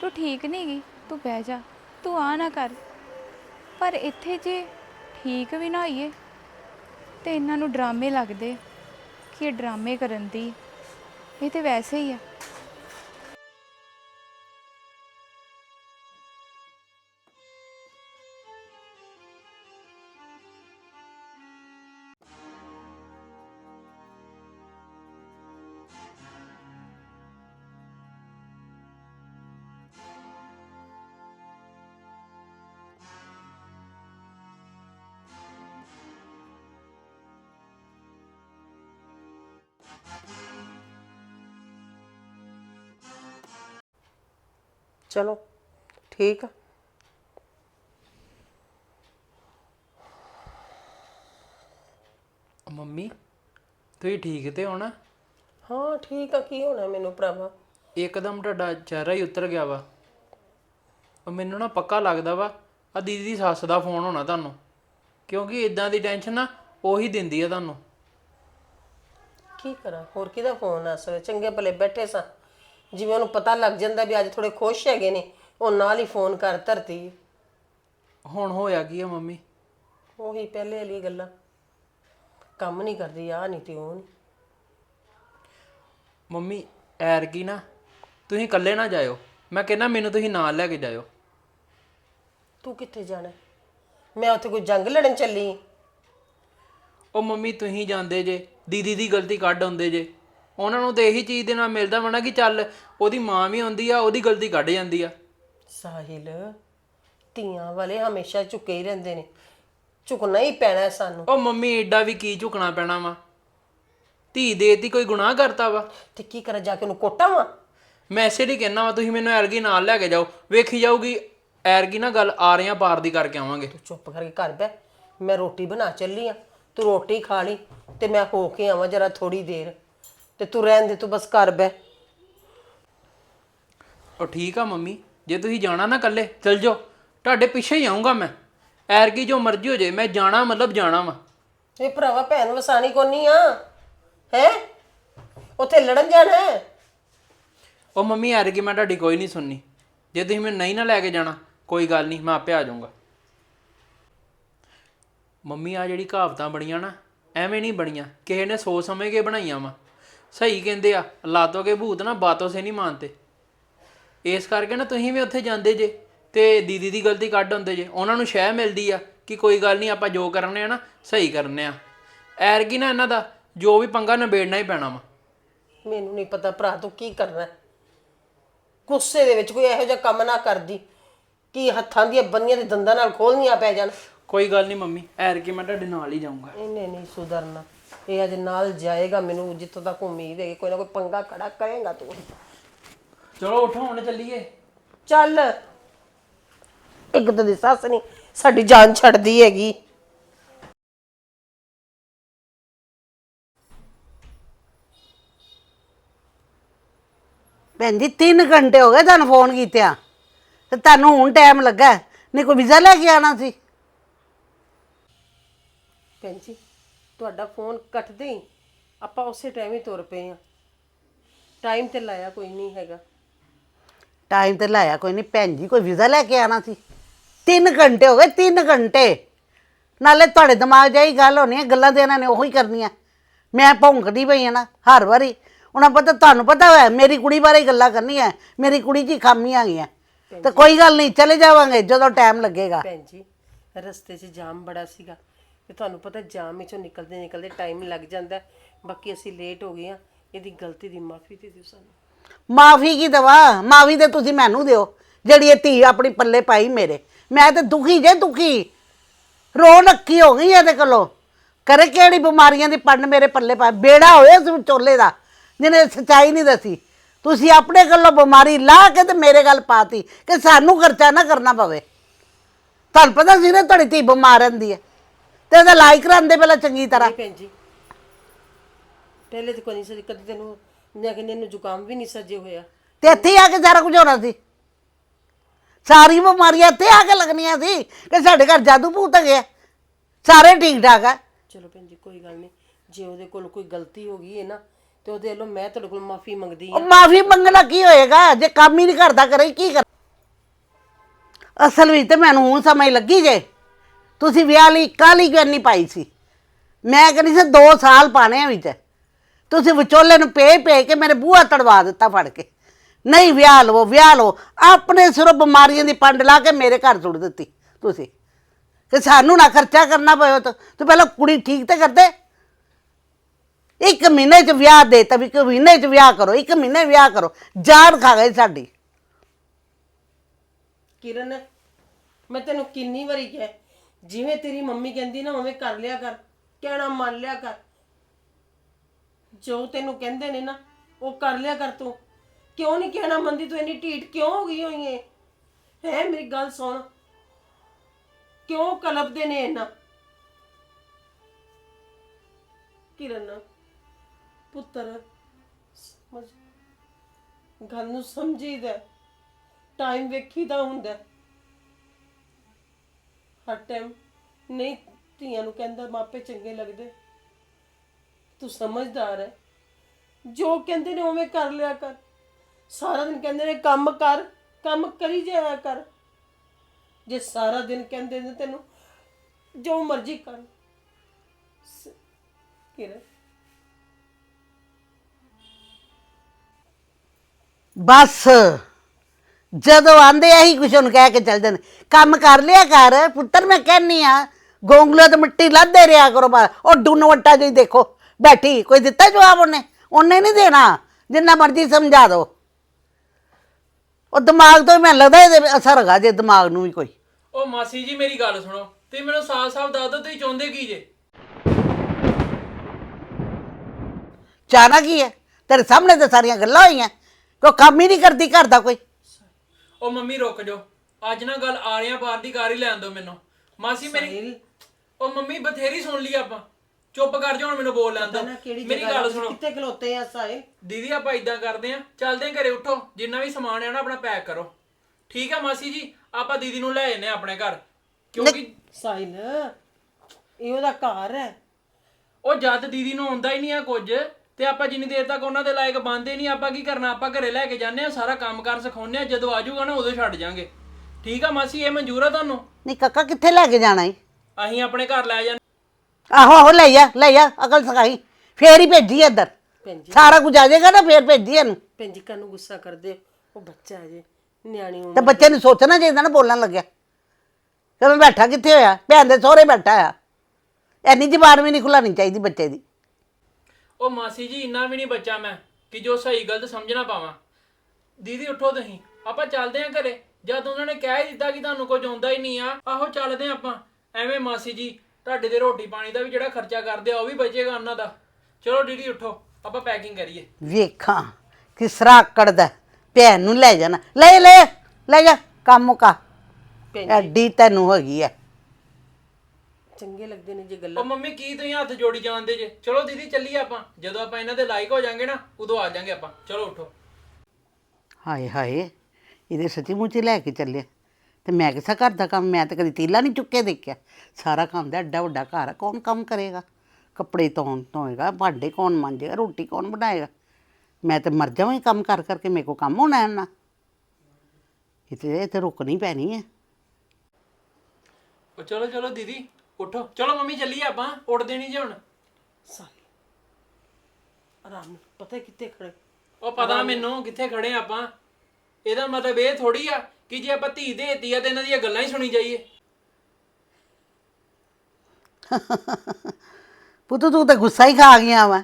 ਤੂੰ ਠੀਕ ਨਹੀਂ ਗਈ ਤੂੰ ਬਹਿ ਜਾ, ਤੂੰ ਆ ਨਾ ਕਰ। ਪਰ ਇੱਥੇ ਜੇ ਠੀਕ ਵੀ ਨਾ ਹੋਈਏ, ਤੇ ਇਹਨਾਂ ਨੂੰ ਡਰਾਮੇ ਲੱਗਦੇ ਕਿ ਇਹ ਡਰਾਮੇ ਕਰਨ ਦੀ, ਇਹ ਤੇ ਵੈਸੇ ਹੀ ਆ। ਚਲੋ ਠੀਕ ਆ। ਮੰਮੀ ਤੁਸੀਂ ਠੀਕ ਤੇ ਹੋ ਨਾ? ਹਾਂ ਠੀਕ ਆ ਕੀ ਹੋਣਾ ਮੈਨੂੰ ਭਰਾਵਾ? ਇੱਕਦਮ ਤੁਹਾਡਾ ਚਿਹਰਾ ਹੀ ਉਤਰ ਗਿਆ ਵਾ। ਉਹ ਮੈਨੂੰ ਨਾ ਪੱਕਾ ਲੱਗਦਾ ਵਾ ਆ ਦੀਦੀ ਦੀ ਸੱਸ ਦਾ ਫੋਨ ਹੋਣਾ ਤੁਹਾਨੂੰ। ਕਿਉਂਕਿ ਇਦਾਂ ਦੀ ਟੈਨਸ਼ਨ ਨਾ ਉਹੀ ਦਿੰਦੀ ਆ ਤੁਹਾਨੂੰ। ਕੀ ਕਰਾਂ? ਹੋਰ ਕਿਹਦਾ ਫੋਨ ਆ? ਸਵੇ ਚੰਗੇ ਭਲੇ ਬੈਠੇ ਸਾਂ। ਜਿਵੇਂ ਉਹਨੂੰ ਪਤਾ ਲੱਗ ਜਾਂਦਾ ਵੀ ਅੱਜ ਥੋੜੇ ਖੁਸ਼ ਹੈਗੇ ਨੇ ਉਹ ਨਾਲ ਹੀ ਫੋਨ ਕਰ ਧਰਤੀ। ਹੁਣ ਹੋਇਆ ਕੀ ਆ ਮੰਮੀ? ਉਹੀ ਪਹਿਲੇ ਵਾਲੀ ਗੱਲਾਂ। ਕੰਮ ਨਹੀਂ ਕਰਦੀ ਆ ਨਹੀਂ ਤੇ ਉਹ ਨਹੀਂ ਮੰਮੀ ਐਰ ਕੀ ਨਾ ਤੁਸੀਂ ਇਕੱਲੇ ਨਾ ਜਾਇਓ। ਮੈਂ ਕਹਿੰਦਾ ਮੈਨੂੰ ਤੁਸੀਂ ਨਾਲ ਲੈ ਕੇ ਜਾਇਓ। ਤੂੰ ਕਿੱਥੇ ਜਾਣਾ? ਮੈਂ ਉੱਥੇ ਕੋਈ ਜੰਗ ਲੜਨ ਚੱਲੀ। ਉਹ ਮੰਮੀ ਤੁਸੀਂ ਜਾਂਦੇ ਜੇ ਦੀਦੀ ਦੀ ਗਲਤੀ ਕੱਢ ਆਉਂਦੇ ਜੇ। ਉਹਨਾਂ ਨੂੰ ਤੇ ਇਹੀ ਚੀਜ਼ ਦੇ ਨਾਲ ਮਿਲਦਾ ਵਣਾ ਕਿ ਚੱਲ ਉਹਦੀ ਮਾਂ ਵੀ ਆਉਂਦੀ ਆ ਉਹਦੀ ਗਲਤੀ ਕੱਢ ਜਾਂਦੀ ਆ। ਸਾਹਿਲ ਧੀਆਂ ਵਾਲੇ ਹਮੇਸ਼ਾ ਝੁਕੇ ਹੀ ਰਹਿੰਦੇ ਨੇ। ਝੁਕਣਾ ਹੀ ਪੈਣਾ ਹੈ ਸਾਨੂੰ। ਉਹ ਮੰਮੀ ਏਡਾ ਵੀ ਕੀ ਝੁਕਣਾ ਪੈਣਾ ਵਾ? ਧੀ ਦੇਤੀ ਕੋਈ ਗੁਨਾਹ ਕਰਤਾ ਵਾ? ਤੇ ਕੀ ਕਰਾਂ ਜਾ ਕੇ ਉਹਨੂੰ ਕੋਟਾਂ ਵਾ? ਮੈਂ ਇਸੇ ਲਈ ਕਹਿਣਾ ਵਾ ਤੁਸੀਂ ਮੈਨੂੰ ਐਰਗੀ ਨਾਲ ਲੈ ਕੇ ਜਾਓ। ਵੇਖੀ ਜਾਊਗੀ ਐਰਗੀ ਨਾ ਗੱਲ ਆ ਰਹੀਆਂ ਪਾਰ ਦੀ ਕਰਕੇ ਆਵਾਂਗੇ। ਤੂੰ ਚੁੱਪ ਕਰਕੇ ਘਰ ਬੈ ਮੈਂ ਰੋਟੀ ਬਣਾ ਚੱਲੀ ਆ। ਤੂੰ ਰੋਟੀ ਖਾ ਲਈ ਤੇ ਮੈਂ ਹੋ ਕੇ ਆਵਾਂ ਜਰਾ ਥੋੜੀ ਦੇਰ। ਤੇ ਤੂੰ ਰਹਿਣ ਦੇ ਤੂੰ ਬਸ ਘਰ ਬੈ ਉਹ ਠੀਕ ਆ ਮੰਮੀ ਜੇ ਤੁਸੀਂ ਜਾਣਾ ਨਾ ਇਕੱਲੇ ਚਲ ਜਾਓ। ਤੁਹਾਡੇ ਪਿੱਛੇ ਹੀ ਆਉਂਗਾ ਮੈਂ। ਐਰਗੀ ਜੋ ਮਰਜ਼ੀ ਹੋ ਜੇ ਮੈਂ ਜਾਣਾ ਮਤਲਬ ਜਾਣਾ ਵਾ। ਇਹ ਭਰਾਵਾ ਭੈਣ ਵਸਾਣੀ ਕੋਨੀ ਆ? ਹੈ? ਉੱਥੇ ਲੜਨ ਜਾਣਾ ਹੈ? ਉਹ ਮੰਮੀ ਐਰਗੀ ਮੈਂ ਤੁਹਾਡੀ ਕੋਈ ਨਹੀਂ ਸੁਣਨੀ। ਜੇ ਤੁਸੀਂ ਮੈਨੂੰ ਨਹੀਂ ਨਾ ਲੈ ਕੇ ਜਾਣਾ ਕੋਈ ਗੱਲ ਨਹੀਂ ਮੈਂ ਆਪੇ ਆ ਜਾਊਂਗਾ। ਮੰਮੀ ਆ ਜਿਹੜੀ ਕਹਾਵਤਾਂ ਬਣੀਆਂ ਨਾ ਐਵੇਂ ਨਹੀਂ ਬਣੀਆਂ। ਕਿਸੇ ਨੇ ਸੋਚ ਸਮਝ ਕੇ ਬਣਾਈਆਂ ਵਾ। ਸਹੀ ਕਹਿੰਦੇ ਆ ਲਾਤੋ ਕੇ ਭੂਤ ਨਾ ਬਾਤੋਂ ਸੇ ਨਹੀਂ ਮਾਨਤੇ ਇਸ ਕਰਕੇ ਨਾ ਤੁਸੀਂ ਵੀ ਉੱਥੇ ਜਾਂਦੇ ਜੇ ਤੇ ਦੀਦੀ ਦੀ ਗਲਤੀ ਕੱਢ ਹੁੰਦੇ ਜੇ। ਉਹਨਾਂ ਨੂੰ ਸ਼ਹਿ ਮਿਲਦੀ ਆ ਕਿ ਕੋਈ ਗੱਲ ਨਹੀਂ ਆਪਾਂ ਜੋ ਕਰਨੇ ਆ ਨਾ ਸਹੀ ਕਰਨੇ ਆ। ਐਰਗੀ ਨਾ ਇਹਨਾਂ ਦਾ ਜੋ ਵੀ ਪੰਗਾ ਨਿਬੇੜਨਾ ਹੀ ਪੈਣਾ ਵਾ। ਮੈਨੂੰ ਨਹੀਂ ਪਤਾ ਭਰਾ ਤੂੰ ਕੀ ਕਰਨਾ? ਹੈ। ਗੁੱਸੇ ਦੇ ਵਿੱਚ ਕੋਈ ਇਹੋ ਜਿਹਾ ਕੰਮ ਨਾ ਕਰਦੀ ਕਿ ਹੱਥਾਂ ਦੀਆਂ ਬੰਨੀਆਂ ਤੇ ਦੰਦਾਂ ਨਾਲ ਖੋਲਣੀਆਂ ਪੈ ਜਾਣ। ਕੋਈ ਗੱਲ ਨਹੀਂ ਮੰਮੀ ਐਰਗੀ ਮੈਂ ਤੁਹਾਡੇ ਨਾਲ ਹੀ ਜਾਊਂਗਾ। ਇਹਨੇ ਨਹੀਂ ਸੁਧਰਨਾ। ਇਹ ਅੱਜ ਨਾਲ ਜਾਏਗਾ ਮੈਨੂੰ ਜਿੱਥੋਂ ਤੱਕ ਉਮੀਦ ਹੈ ਕੋਈ ਨਾ ਕੋਈ ਪੰਗਾ ਖੜਾ ਕਰੇਗਾ ਤੂੰ। ਚਲੋ ਉਠੋ ਹੁਣ ਚੱਲੀਏ। ਚੱਲ। ਇੱਕ ਤਾਂ ਦੀ ਸੱਸ ਨਹੀਂ ਸਾਡੀ ਜਾਨ ਛੱਡਦੀ ਹੈਗੀ। ਭੈਣ ਜੀ 3 ਘੰਟੇ ਹੋ ਗਏ ਤੁਹਾਨੂੰ ਫੋਨ ਕੀਤਿਆਂ। ਤੇ ਤੁਹਾਨੂੰ ਹੁਣ ਟਾਈਮ ਲੱਗਾ। ਨਹੀਂ ਕੋਈ ਵੀਜ਼ਾ ਲੈ ਕੇ ਆਣਾ ਸੀ? ਭੈਣ ਜੀ ਤੁਹਾਡਾ ਫੋਨ ਕੱਟਦੇ ਹੀ ਆਪਾਂ ਉਸੇ ਟਾਈਮ ਹੀ ਤੁਰ ਪਏ ਆ ਟਾਈਮ ਤੇ ਲਾਇਆ ਕੋਈ ਨਹੀਂ ਹੈਗਾ। ਟਾਈਮ ਤੇ ਲਾਇਆ ਕੋਈ ਨਹੀਂ। ਭੈਣ ਜੀ ਕੋਈ ਵੀਜ਼ਾ ਲੈ ਕੇ ਆਣਾ ਸੀ? 3 ਘੰਟੇ ਹੋ ਗਏ 3 ਘੰਟੇ। ਨਾਲੇ ਤੁਹਾਡੇ ਦਿਮਾਗ 'ਚ ਇਹੀ ਗੱਲ ਹੋਣੀ ਹੈ ਗੱਲਾਂ ਤੇ ਇਹਨਾਂ ਨੇ ਉਹੀ ਕਰਨੀਆਂ। ਮੈਂ ਭੌਂਕਦੀ ਪਈ ਆ ਨਾ ਹਰ ਵਾਰੀ। ਉਹਨਾਂ ਪਤਾ ਤੁਹਾਨੂੰ ਪਤਾ ਹੋਇਆ ਮੇਰੀ ਕੁੜੀ ਬਾਰੇ ਹੀ ਗੱਲਾਂ ਕਰਨੀਆਂ ਮੇਰੀ ਕੁੜੀ 'ਚ ਹੀ ਖਾਮੀਆਂ ਗਈਆਂ ਤੇ ਕੋਈ ਗੱਲ ਨਹੀਂ ਚਲੇ ਜਾਵਾਂਗੇ ਜਦੋਂ ਟਾਈਮ ਲੱਗੇਗਾ। ਭੈਣ ਜੀ ਰਸਤੇ 'ਚ ਜਾਮ ਬੜਾ ਸੀਗਾ। ਤੇ ਤੁਹਾਨੂੰ ਪਤਾ ਜਾਮ ਵਿੱਚੋਂ ਨਿਕਲਦੇ ਨਿਕਲਦੇ ਟਾਈਮ ਲੱਗ ਜਾਂਦਾ ਹੈ। ਬਾਕੀ ਅਸੀਂ ਲੇਟ ਹੋ ਗਏ ਆ ਇਹਦੀ ਗਲਤੀ ਦੀ ਮਾਫੀ ਦੇ ਦਿਓ ਸਾਨੂੰ। ਮਾਫੀ ਕੀ ਦਵਾ? ਮਾਫੀ ਤੇ ਤੁਸੀਂ ਮੈਨੂੰ ਦਿਓ। ਜਿਹੜੀ ਇਹ ਧੀ ਆਪਣੀ ਪੱਲੇ ਪਾਈ ਮੇਰੇ। ਮੈਂ ਤੇ ਦੁਖੀ ਜੇ ਦੁਖੀ। ਰੋ ਅੱਕੀ ਹੋ ਗਈ ਇਹਦੇ ਕੋਲੋਂ। ਕਰੇ ਕਿਹੜੀ ਬਿਮਾਰੀਆਂ ਦੀ ਪੰਡ ਮੇਰੇ ਪੱਲੇ ਪਾ ਬੇੜਾ ਹੋਇਆ ਉਸ ਵਿਚੋਲੇ ਦਾ, ਜਿਹਨੇ ਸੱਚਾਈ ਨਹੀਂ ਦੱਸੀ। ਤੁਸੀਂ ਆਪਣੇ ਕੋਲੋਂ ਬਿਮਾਰੀ ਲਾ ਕੇ ਤੇ ਮੇਰੇ ਗੱਲ ਪਾਤੀ ਕਿ ਸਾਨੂੰ ਖਰਚਾ ਨਾ ਕਰਨਾ ਪਵੇ। ਤੁਹਾਨੂੰ ਪਤਾ ਸੀ ਨਾ ਤੁਹਾਡੀ ਧੀ ਬਿਮਾਰ ਰਹਿੰਦੀ ਹੈ। ਤੇ ਇਹਦਾ ਲਾਇਕ ਕਰਾਂਦੇ ਪਹਿਲਾਂ ਚੰਗੀ ਤਰ੍ਹਾਂ। ਨਹੀਂ ਭੈਣ ਜੀ। ਪਹਿਲੇ ਤੇ ਕੋਈ ਨਹੀਂ ਸੀ ਕਦੀ ਤੈਨੂੰ ਨਾ ਕਿ ਇਹਨੂੰ ਜ਼ੁਕਾਮ ਵੀ ਨਹੀਂ ਸੱਜੇ ਹੋਇਆ। ਤੇ ਇੱਥੇ ਹੀ ਆ ਕੇ ਸਾਰਾ ਕੁਝ ਹੋਣਾ ਸੀ। ਸਾਰੀ ਬਿਮਾਰੀਆਂ ਇੱਥੇ ਆ ਕੇ ਲੱਗਣੀਆਂ ਸੀ ਕਿ ਸਾਡੇ ਘਰ ਜਾਦੂ ਭੂਤ ਆ। ਗਿਆ ਸਾਰੇ ਠੀਕ ਠਾਕ ਆ। ਚਲੋ ਭੈਣ ਜੀ ਕੋਈ ਗੱਲ ਨਹੀਂ। ਜੇ ਉਹਦੇ ਕੋਲ ਕੋਈ ਗਲਤੀ ਹੋ ਗਈ ਹੈ ਨਾ ਤੇ ਉਹਦੇ ਵੱਲੋਂ ਮੈਂ ਤੁਹਾਡੇ ਕੋਲ ਮਾਫੀ ਮੰਗਦੀ ਉਹ ਹਾਂ ਮਾਫੀ ਮੰਗਣਾ ਕੀ ਹੋਏਗਾ? ਜੇ ਕੰਮ ਹੀ ਨਹੀਂ ਕਰਦਾ ਕਰੇ ਕੀ ਕਰ? ਅਸਲ ਵਿੱਚ ਤੇ ਮੈਨੂੰ ਹੁਣ ਸਮਝ ਲੱਗੀ ਜੇ। ਤੁਸੀਂ ਵਿਆਹ ਲਈ ਕਾਲੀ ਕਿਉਂ ਨਹੀਂ ਪਾਈ ਸੀ? ਮੈਂ ਕਹਿੰਦੀ ਸੀ 2 ਸਾਲ ਪਾਣੇ ਆ ਵਿੱਚ। ਤੁਸੀਂ ਵਿਚੋਲੇ ਨੂੰ ਪੇ ਪੇ ਕੇ ਮੇਰੇ ਬੂਹਾ ਤੜਵਾ ਦਿੱਤਾ ਫੜ ਕੇ। ਨਹੀਂ, ਵਿਆਹ ਲਵੋ ਵਿਆਹ ਲਵੋ। ਆਪਣੇ ਸਿਰੋਂ ਬਿਮਾਰੀਆਂ ਦੀ ਪੰਡ ਲਾ ਕੇ ਮੇਰੇ ਘਰ ਸੁੱਟ ਦਿੱਤੀ ਤੁਸੀਂ। ਕਿ ਸਾਨੂੰ ਨਾ ਖਰਚਾ ਕਰਨਾ ਪਵੇ ਤੂੰ ਪਹਿਲਾਂ ਕੁੜੀ ਠੀਕ ਤੇ ਕਰਦੇ। ਇੱਕ ਮਹੀਨੇ ਚ ਵਿਆਹ ਦੇ ਤਾਂ ਵੀ ਇੱਕ ਮਹੀਨੇ ਚ ਵਿਆਹ ਕਰੋ, ਇੱਕ ਮਹੀਨੇ ਵਿਆਹ ਕਰੋ। ਜਾਨ ਖਾ ਗਈ ਸਾਡੀ। ਕਿਰਨ, ਮੈਂ ਤੈਨੂੰ ਕਿੰਨੀ ਵਾਰੀ ਕਿਹਾ ਜਿਵੇਂ ਤੇਰੀ ਮੰਮੀ ਕਹਿੰਦੀ ਨਾ, ਉਵੇਂ ਕਰ ਲਿਆ ਕਰ, ਕਹਿਣਾ ਮੰਨ ਲਿਆ ਕਰ। ਜੋ ਤੈਨੂੰ ਕਹਿੰਦੇ ਨੇ ਨਾ, ਉਹ ਕਰ ਲਿਆ ਕਰ ਤੂੰ। ਕਿਉਂ ਨਹੀਂ ਕਹਿਣਾ ਮੰਨਦੀ? ਤੂੰ ਇੰਨੀ ਢੀਠ ਕਿਉਂ ਹੋ ਗਈ ਹੋਈ ਏ? ਹੈ, ਮੇਰੀ ਗੱਲ ਸੁਣ। ਕਿਉਂ ਕਲਪਦੇ ਨੇ ਇਹਨਾਂ ਕਿਰਨ, ਪੁੱਤਰ, ਸਮਝ। ਗੱਲ ਨੂੰ ਸਮਝੀਦਾ ਟਾਈਮ ਵੇਖੀਦਾ ਹੁੰਦਾ। ਹਰ ਟਾਈਮ ਨਹੀਂ, ਧੀਆਂ ਨੂੰ ਕਹਿੰਦਾ, ਮਾਪੇ ਚੰਗੇ ਲੱਗਦੇ। ਤੂੰ ਸਮਝਦਾਰ ਹੈ। ਜੋ ਕਹਿੰਦੇ ਨੇ ਉਵੇਂ ਕਰ ਲਿਆ ਕਰ। ਸਾਰਾ ਦਿਨ ਕਹਿੰਦੇ ਨੇ, ਕੰਮ ਕਰ, ਕੰਮ ਕਰੀ ਜਾਇਆ ਕਰ। ਜੇ ਸਾਰਾ ਦਿਨ ਕਹਿੰਦੇ ਨੇ ਤੈਨੂੰ, ਜੋ ਮਰਜ਼ੀ ਕਰ। ਕਿਰਨ। ਬਸ। ਜਦੋਂ ਆਂਦੇ ਆਹੀ ਕੁਛ ਉਹਨੂੰ ਕਹਿ ਕੇ ਚੱਲ ਜਾਂਦੇ। ਕੰਮ ਕਰ ਲਿਆ ਕਰ ਪੁੱਤਰ ਮੈਂ ਕਹਿੰਨੀ ਆ ਗੋਂਗਲੇ ਤੇ ਮਿੱਟੀ ਲਾਦੇ ਰਿਆ ਕਰੋ ਬਸ। ਉਹ ਡੁੰਨ ਵੱਟਾ ਜਿਹੀ ਦੇਖੋ ਬੈਠੀ ਕੋਈ ਦਿੱਤਾ ਜਵਾਬ ਉਹਨੇ? ਉਹਨੇ ਨਹੀਂ ਦੇਣਾ। ਜਿੰਨਾ ਮਰਜ਼ੀ ਸਮਝਾ ਦੋ। ਉਹ ਦਿਮਾਗ ਤੋਂ ਹੀ ਮੈਨੂੰ ਲੱਗਦਾ ਇਹਦੇ ਅਸਰ ਹੈਗਾ ਜੇ ਦਿਮਾਗ ਨੂੰ ਵੀ ਕੋਈ। ਉਹ ਮਾਸੀ ਜੀ ਮੇਰੀ ਗੱਲ ਸੁਣੋ। ਤੁਸੀਂ ਮੈਨੂੰ ਸਾਫ਼-ਸਾਫ਼ ਦੱਸ ਦਿਓ ਤੁਸੀਂ ਚਾਹੁੰਦੇ ਕੀ ਜੇ? ਚਾਹਨਾ ਕੀ ਹੈ? ਤੇਰੇ ਸਾਹਮਣੇ ਤੇ ਸਾਰੀਆਂ ਗੱਲਾਂ ਹੋਈਆਂ। ਕੋਈ ਕੰਮ ਹੀ ਨਹੀਂ ਕਰਦੀ ਘਰ ਦਾ ਕੋਈ। ਉਹ ਮੰਮੀ ਰੁਕ ਜਾਓ। ਅੱਜ ਨਾ ਗੱਲ ਆਰਿਆਂ ਪਾਰ ਦੀ ਕਰ ਹੀ ਲੈਣ ਦਿਓ ਮੈਨੂੰ। ਮਾਸੀ ਮੇਰੀ ਸਾਹਿਲ, ਉਹ ਮੰਮੀ ਬਥੇਰੀ ਸੁਣ ਲਈ ਆਪਾਂ। ਚੁੱਪ ਕਰ ਜਾ ਹੁਣ ਮੈਨੂੰ ਬੋਲ ਲੈਣ ਪਤਾ ਨਾ ਦਿਓ ਕਿਹੜੀ ਮੇਰੀ ਜਗ੍ਹਾ ਗੱਲ ਸੁਣੋ। ਕਿੱਥੇ ਖਲੋਤੇ ਆ ਸਾਹਿਲ ਦੀਦੀ ਆਪਾਂ ਇਦਾਂ ਕਰਦੇ ਆਂ ਚੱਲਦੇ ਆਂ ਘਰੇ ਉੱਠੋ। ਜਿੰਨਾ ਵੀ ਸਮਾਨ ਹੈ ਨਾ ਆਪਣਾ ਪੈਕ ਕਰੋ। ਠੀਕ ਆ ਮਾਸੀ ਜੀ? ਆਪਾਂ ਦੀਦੀ ਨੂੰ ਲੈ ਜੰਨੇ ਆਪਣੇ ਘਰ। ਕਿਉਂਕਿ ਸਾਹਿਲ ਇਹ ਉਹਦਾ ਘਰ ਹੈ। ਉਹ ਜਦ ਦੀਦੀ ਨੂੰ ਆਉਂਦਾ ਹੀ ਨਹੀਂ ਆ ਕੁਝ ਤੇ ਆਪਾਂ ਜਿੰਨੀ ਦੇਰ ਤੱਕ ਉਹਨਾਂ ਦੇ ਲਾਇਕ ਬੰਦੇ ਨਹੀਂ ਆਪਾਂ ਕੀ ਕਰਨਾ? ਆਪਾਂ ਘਰੇ ਲੈ ਕੇ ਜਾਂਦੇ ਆ ਸਾਰਾ ਕੰਮ ਕਰ ਸਿਖਾਉਂਦੇ ਆ ਜਦੋਂ ਆਜੂਗਾ ਨਾ ਉਦੋਂ ਛੱਡ ਜਾਾਂਗੇ। ਠੀਕ ਆ ਮਾਸੀ ਇਹ ਮਨਜ਼ੂਰ ਆ ਤੁਹਾਨੂੰ? ਨਹੀਂ ਕਾਕਾ ਕਿੱਥੇ ਲੈ ਕੇ ਜਾਣਾ ਈ? ਅਸੀਂ ਆਪਣੇ ਘਰ ਲੈ ਜਾਂਦੇ ਆਹੋ ਆਹੋ ਲੈ ਜਾ ਲੈ ਜਾ ਅਕਲ ਸਿਖਾਈ। ਫੇਰ ਹੀ ਭੇਜੀ ਇੱਧਰ। ਭੈਣ ਜੀ। ਸਾਰਾ ਕੁਝ ਆ ਜਾਏਗਾ ਨਾ ਫੇਰ ਭੇਜੀ ਇਹਨੂੰ। ਭੈਣ ਜੀ ਕਾਨੂੰ ਗੁੱਸਾ ਕਰਦੇ ਹੋ? ਉਹ ਬੱਚਾ ਹੈ ਜੇ ਨਿਆਣੀ ਤੇ ਉਮਰ ਬੱਚੇ ਨੂੰ ਸੋਚਣਾ ਚਾਹੀਦਾ ਨਾ ਬੋਲਣ ਲੱਗਿਆ। ਕਿ ਮੈਂ ਬੈਠਾ ਕਿੱਥੇ ਹੋਇਆ? ਭੈਣ ਦੇ ਸਹੁਰੇ ਬੈਠਾ ਆ। ਐਨੀ ਜ਼ਬਾਨ ਵੀ ਨਹੀਂ ਖੁੱਲਾਣੀ ਚਾਹੀਦੀ ਬੱਚੇ ਦੀ। ਉਹ ਮਾਸੀ ਜੀ ਇੰਨਾ ਵੀ ਨਹੀਂ ਬੱਚਾ ਮੈਂ ਕਿ ਜੋ ਸਹੀ ਗਲਤ ਸਮਝਣਾ ਪਾਵਾਂ। ਦੀਦੀ ਉੱਠੋ ਤੁਸੀਂ। ਆਪਾਂ ਚੱਲਦੇ ਆਂ ਘਰੇ। ਜਦ ਉਹਨਾਂ ਨੇ ਕਹਿ ਹੀ ਦਿੱਤਾ ਕਿ ਤੁਹਾਨੂੰ ਕੁਝ ਆਉਂਦਾ ਹੀ ਨਹੀਂ ਆ ਆਹੋ ਚੱਲਦੇ ਆਂ ਆਪਾਂ। ਐਵੇਂ ਮਾਸੀ ਜੀ ਤੁਹਾਡੇ ਦੇ ਰੋਟੀ ਪਾਣੀ ਦਾ ਵੀ ਜਿਹੜਾ ਖਰਚਾ ਕਰਦੇ ਆ ਉਹ ਵੀ ਬਚੇਗਾ ਉਹਨਾਂ ਦਾ। ਚਲੋ ਦੀਦੀ ਉੱਠੋ। ਆਪਾਂ ਪੈਕਿੰਗ ਕਰੀਏ। ਵੇਖਾਂ ਕਿਸ ਤਰ੍ਹਾਂ ਆਕੜਦਾ। ਭੈਣ ਨੂੰ ਲੈ ਜਾਣਾ। ਲੈ ਲੈ ਲੈ ਜਾ ਕੰਮ ਮੁਕਾ ਐਡੀ ਤੈਨੂੰ ਹੈਗੀ ਐ ਚੰਗੇ ਲੱਗਦੇ ਨੇ ਜੇ ਉਹ ਗੱਲਾਂ ਮੰਮੀ ਕੀ ਤੁਸੀਂ ਹੱਥ ਜੋੜੀ ਜਾਂਦੇ ਜੇ? ਚਲੋ ਦੀਦੀ ਚੱਲੀਏ ਆਪਾਂ। ਜਦੋਂ ਆਪਾਂ ਇਹਨਾਂ ਦੇ ਲਾਇਕ ਹੋ ਜਾਾਂਗੇ ਨਾ ਉਦੋਂ ਆ ਜਾਾਂਗੇ ਆਪਾਂ। ਚਲੋ ਉੱਠੋ। ਹਾਏ ਹਾਏ। ਇਹਦੇ ਸੱਚੀ ਮੁੱਚੀ ਲੈ ਕੇ ਚੱਲੇ ਤੇ ਮੈਂ ਕਿਸਾ ਘਰ ਦਾ ਕੰਮ? ਮੈਂ ਤਾਂ ਕਦੀ ਤੀਲਾ ਨਹੀਂ ਚੁੱਕੇ ਦੇਖਿਆ। ਸਾਰਾ ਕੰਮ ਦਾ ਐਡਾ ਵੱਡਾ ਘਰ ਆ। ਕੌਣ ਕੰਮ ਕਰੇਗਾ? ਕੱਪੜੇ ਧੋਣ ਧੋਏਗਾ ਭਾਂਡੇ ਕੌਣ ਮਾਂਜੇਗਾ ਰੋਟੀ ਕੌਣ ਬਣਾਏਗਾ? ਮੈਂ ਤੇ ਮਰ ਜਾਵਾਂ ਇਹ ਕੰਮ ਕਰ ਕਰਕੇ ਮੇਰੇ ਕੋ ਕੰਮ ਹੋਣਾ ਇਹਨਾਂ ਇਹ ਤੇ ਇਹ ਤੇ ਰੁਕਣੀ ਪੈਣੀ ਹੈ। ਉਹ ਚਲੋ ਚਲੋ ਦੀਦੀ। ਉੱਠੋ। ਚਲੋ ਮੰਮੀ ਚੱਲੀਏ ਆਪਾਂ। ਉੱਠਦੇ ਨਹੀਂ ਜੇ ਹੁਣ। ਸਾਹਿਲ ਆਰਾਮ ਨਾਲ। ਪਤਾ ਕਿੱਥੇ ਖੜੇ। ਉਹ ਪਤਾ ਮੈਨੂੰ ਕਿੱਥੇ ਖੜੇ ਆਪਾਂ। ਇਹਦਾ ਮਤਲਬ ਇਹ ਥੋੜੀ ਆ ਕਿ ਜੇ ਆਪਾਂ ਧੀ ਦੇਤੀ ਆ ਤੇ ਇਹਨਾਂ ਦੀਆਂ ਗੱਲਾਂ ਹੀ ਸੁਣੀ ਜਾਈਏ। ਪੁੱਤ ਤੂੰ ਤਾਂ ਗੁੱਸਾ ਹੀ ਖਾ ਗਿਆ ਵਾ।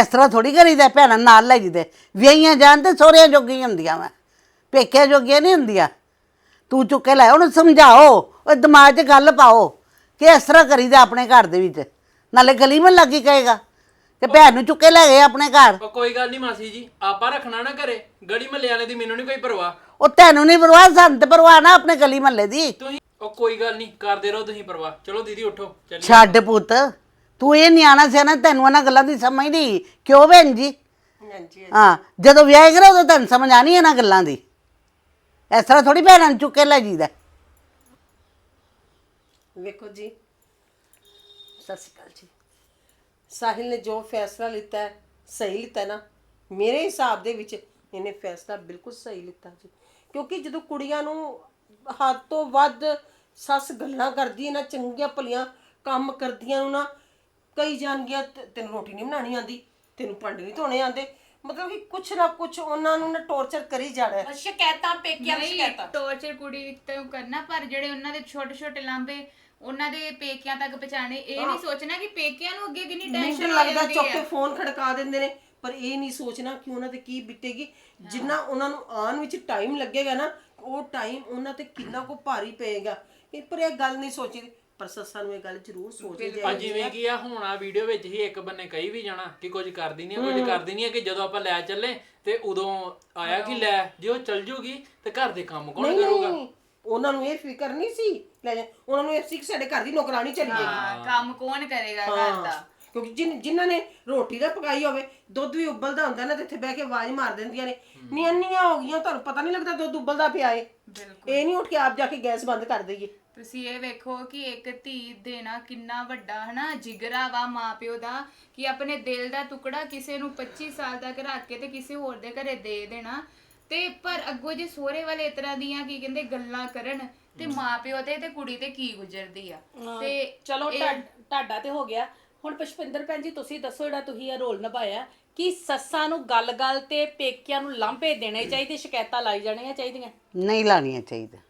ਇਸ ਤਰ੍ਹਾਂ ਥੋੜੀ ਕਰੀਦਾ ਭੈਣਾਂ ਨਾਲ ਲੈ ਜਿਦੇ। ਵਿਆਹੀਆਂ ਜਾਣ ਤੇ ਸਹੁਰਿਆਂ ਜੋਗੀਆਂ ਹੁੰਦੀਆਂ ਵਾ। ਪੇਕਿਆਂ ਜੋਗੀਆਂ ਨਹੀਂ ਹੁੰਦੀਆਂ। ਤੂੰ ਚੁੱਕ ਕੇ ਲੈ ਉਹਨੂੰ ਸਮਝਾਓ। ਉਹ ਦਿਮਾਗ 'ਚ ਗੱਲ ਪਾਓ। ਕਿ ਇਸ ਤਰ੍ਹਾਂ ਕਰੀਦਾ ਆਪਣੇ ਘਰ ਦੇ ਵਿੱਚ? ਨਾਲੇ ਗਲੀ ਮਨ ਲੱਗੀ ਕਹੇਗਾ? ਤੇ ਭੈਣ ਨੂੰ ਚੁੱਕ ਲੈ ਗਏ ਆਪਣੇ ਘਰ? ਉਹ ਕੋਈ ਗੱਲ ਨਹੀਂ ਮਾਸੀ ਜੀ ਆਪਾਂ ਰੱਖਣਾ ਨਾ ਘਰੇ। ਗੜੀ ਮੱਲੇ ਵਾਲੇ ਦੀ ਮੈਨੂੰ ਨਹੀਂ ਕੋਈ ਪਰਵਾਹ। ਉਹ ਤੈਨੂੰ ਨਹੀਂ ਪਰਵਾਹ ਸਾਨੂੰ ਤੇ ਪਰਵਾਹ ਨਾ ਆਪਣੇ ਗਲੀ ਮਹੱਲੇ ਦੀ। ਤੁਸੀਂ ਉਹ ਕੋਈ ਗੱਲ ਨਹੀਂ ਕਰਦੇ ਰਹੋ ਤੁਸੀਂ ਪਰਵਾਹ। ਚਲੋ ਦੀਦੀ ਉੱਠੋ। ਛੱਡ ਪੁੱਤ। ਤੂੰ ਇਹ ਨਿਆਣਾ ਸਿਆਣਾ ਤੈਨੂੰ ਇਹਨਾਂ ਗੱਲਾਂ ਦੀ ਸਮਝ ਨਹੀਂ। ਕਿਉਂ ਭੈਣ ਜੀ? ਹਾਂਜੀ ਹਾਂ ਜਦੋਂ ਵਿਆਹ ਕਰਾ ਉਦੋਂ ਤੁਹਾਨੂੰ ਸਮਝ ਆਣੀ ਇਹਨਾਂ ਗੱਲਾਂ ਦੀ। ਇਸ ਤਰ੍ਹਾਂ ਥੋੜੀ ਭੈਣਾਂ ਨੂੰ ਚੁੱਕ ਲੈ ਜੀਦਾ ਵੇਖੋ ਜੀ। ਸਤਿ ਸ਼੍ਰੀ ਅਕਾਲ ਜੀ। ਸਾਹਿਲ ਨੇ ਜੋ ਫੈਸਲਾ ਲਿੱਤਾ ਹੈ ਸਹੀ ਲਿੱਤਾ ਹੈ ਨਾ। ਮੇਰੇ ਹਿਸਾਬ ਦੇ ਵਿੱਚ ਇਹਨੇ ਫੈਸਲਾ ਬਿਲਕੁਲ ਸਹੀ ਲਿੱਤਾ ਜੀ। ਕਿਉਂਕਿ ਜਦੋਂ ਕੁੜੀਆਂ ਨੂੰ ਹੱਦ ਤੋਂ ਵੱਧ ਸੱਸ ਗੱਲਾਂ ਕਰਦੀ ਹੈ ਨਾ ਚੰਗੀਆਂ ਭਲੀਆਂ ਕੰਮ ਕਰਦੀਆਂ ਨੂੰ ਨਾ ਕਈ ਜਾਣਗੀਆਂ "ਤੇ- ਤੈਨੂੰ ਰੋਟੀ ਨਹੀਂ ਬਣਾਣੀ ਆਂਦੀ ਤੈਨੂੰ ਭਾਂਡੇ ਨਹੀਂ ਧੋਣੇ ਆਂਦੇ ਮਤਲਬ ਕਿ ਕੁਛ ਨਾ ਕੁਛ ਉਹਨਾਂ ਨੂੰ ਨਾ ਟੌਰਚਰ ਕਰੀ ਜਾਣਾ ਹੈ। ਸ਼ਿਕਾਇਤਾਂ ਪੇਕਿਆਂ ਦੀ ਨਹੀਂ ਸ਼ਿਕਾਇਤਾਂ। ਟੌਰਚਰ ਕੁੜੀ ਤੋਂ ਕਰਨਾ ਪਰ ਜਿਹੜੇ ਉਹਨਾਂ ਦੇ ਛੋਟੇ ਛੋਟੇ ਲਾਂਬੇ ਉਹਨਾਂ ਦੇ ਪੇਕਿਆਂ ਤੱਕ ਪਹੁੰਚਾਣੇ ਇਹ ਨਹੀਂ ਸੋਚਣਾ ਕਿ ਪੇਕਿਆਂ ਨੂੰ ਅੱਗੇ ਕਿੰਨੀ ਟੈਨਸ਼ਨ ਲੱਗਦਾ ਲੱਗਦੀ ਚੁੱਕ ਕੇ ਫੋਨ ਖੜਕਾ ਦਿੰਦੇ ਨੇ ਪਰ ਇਹ ਨਹੀਂ ਸੋਚਣਾ ਕਿ ਉਹਨਾਂ ਤੇ ਕੀ ਬੀਤੇਗੀ ਜਿੰਨਾ ਉਹਨਾਂ ਨੂੰ ਆਉਣ ਵਿੱਚ ਟਾਈਮ ਲੱਗੇਗਾ ਨਾ ਉਹ ਟਾਈਮ ਉਹਨਾਂ ਤੇ ਕਿੰਨਾ ਕੋ ਭਾਰੀ ਪਏਗਾ। ਇਹ ਪਰ ਇਹ ਗੱਲ ਨਹੀਂ ਸੋਚੀ ਪਰ ਸੱਸਾਂ ਨੂੰ ਇਹ ਗੱਲ ਜ਼ਰੂਰ ਸੋਚਣੀ ਆ ਚਾਹੀਦੀ ਜਿਵੇਂ ਕਿ ਆ ਹੁਣ ਆ ਵੀਡੀਓ ਵਿੱਚ ਹੀ ਇੱਕ ਬੰਨੇ ਕਹੀ ਵੀ ਜਾਣਾ ਕਿ ਕੁਝ ਕਰਦੀ ਨਹੀਂ ਕੁਝ ਕਰਦੀ ਨਹੀਂ ਹੈ ਕਿ ਜਦੋਂ ਆਪਾਂ ਲੈ ਚੱਲੇ ਤੇ ਉਦੋਂ ਆਇਆ ਕਿ ਲੈ ਜੇ ਉਹ ਚੱਲ ਜੂਗੀ ਤੇ ਘਰ ਦੇ ਕੰਮ ਕੌਣ ਕਰੂਗਾ? ਉਹਨਾਂ ਨੂੰ ਇਹ ਫਿਕਰ ਨਹੀਂ ਸੀ? ਲੈ ਜਾ ਉਹਨਾਂ ਨੂੰ ਇਹ ਸੀ ਕਿ ਸਾਡੇ ਘਰ ਦੀ ਨੌਕਰਾਨੀ ਚੱਲੀ ਜਾਏਗੀ ਹਾਂ ਕੰਮ ਕੌਣ ਕਰੇਗਾ ਘਰ ਦਾ? ਕਿਉਂਕਿ ਜਿਨ ਜਿਨ੍ਹਾਂ ਨੇ ਰੋਟੀ ਦਾ ਪਕਾਈ ਹੋਵੇ ਦੁੱਧ ਵੀ ਉਬਲਦਾ ਹੁੰਦਾ ਨਾ ਤੇ ਇੱਥੇ ਬਹਿ ਕੇ ਆਵਾਜ਼ ਮਾਰ ਦਿੰਦੀਆਂ ਨੇ। ਨਿਆਨੀਆਂ ਹੋ ਗਈਆਂ ਤੁਹਾਨੂੰ ਪਤਾ ਨਹੀਂ ਲੱਗਦਾ ਦੁੱਧ ਉਬਲਦਾ ਪਿਆ ਏ। ਇਹ ਨਹੀਂ ਉੱਠ ਕੇ ਆਪ ਜਾ ਕੇ ਗੈਸ ਬੰਦ ਕਰ ਦਈਏ। ਤੁਸੀਂ ਇਹ ਵੇਖੋ ਕਿ ਇੱਕ ਧੀ ਦੇਣਾ ਕਿੰਨਾ ਵੱਡਾ ਹਨਾ ਜਿਗਰਾ ਵਾ ਮਾਪਿਓ ਦਾ ਕਿ ਆਪਣੇ ਦਿਲ ਦਾ ਟੁਕੜਾ ਕਿਸੇ ਨੂੰ 25 ਸਾਲ ਤੱਕ ਰੱਖ ਕੇ ਤੇ ਕਿਸੇ ਹੋਰ ਦੇ ਘਰੇ ਦੇ ਦੇਣਾ। ਤੇ ਪਰ ਅੱਗੋਂ ਜੇ ਸੋਹਰੇ ਵਾਲੇ ਇਸ ਤਰ੍ਹਾਂ ਦੀਆਂ ਕੀ ਕਹਿੰਦੇ ਗੱਲਾਂ ਕਰਨ ਤੇ ਮਾਪਿਓ ਤੇ ਤੇ ਕੁੜੀ ਤੇ ਕੀ ਗੁਜ਼ਰਦੀ ਆ? ਤੇ ਚਲੋ ਤੁਹਾ- ਤੁਹਾਡਾ ਤੇ ਹੋ ਗਿਆ। ਹੁਣ ਪੁਸ਼ਪਿੰਦਰ ਭੈਣ ਜੀ ਤੁਸੀਂ ਦੱਸੋ ਜਿਹੜਾ ਤੁਸੀਂ ਇਹ ਰੋਲ ਨਿਭਾਇਆ ਕਿ ਸੱਸਾਂ ਨੂੰ ਗੱਲ-ਗੱਲ ਤੇ ਪੇਕਿਆਂ ਨੂੰ ਲਾਂਭੇ ਦੇਣੇ ਚਾਹੀਦੇ ਸ਼ਿਕਾਇਤਾਂ ਲਾਈ ਜਾਣੀਆਂ ਚਾਹੀਦੀਆਂ? ਨਹੀਂ ਲਾਣੀਆਂ ਚਾਹੀਦੀਆਂ।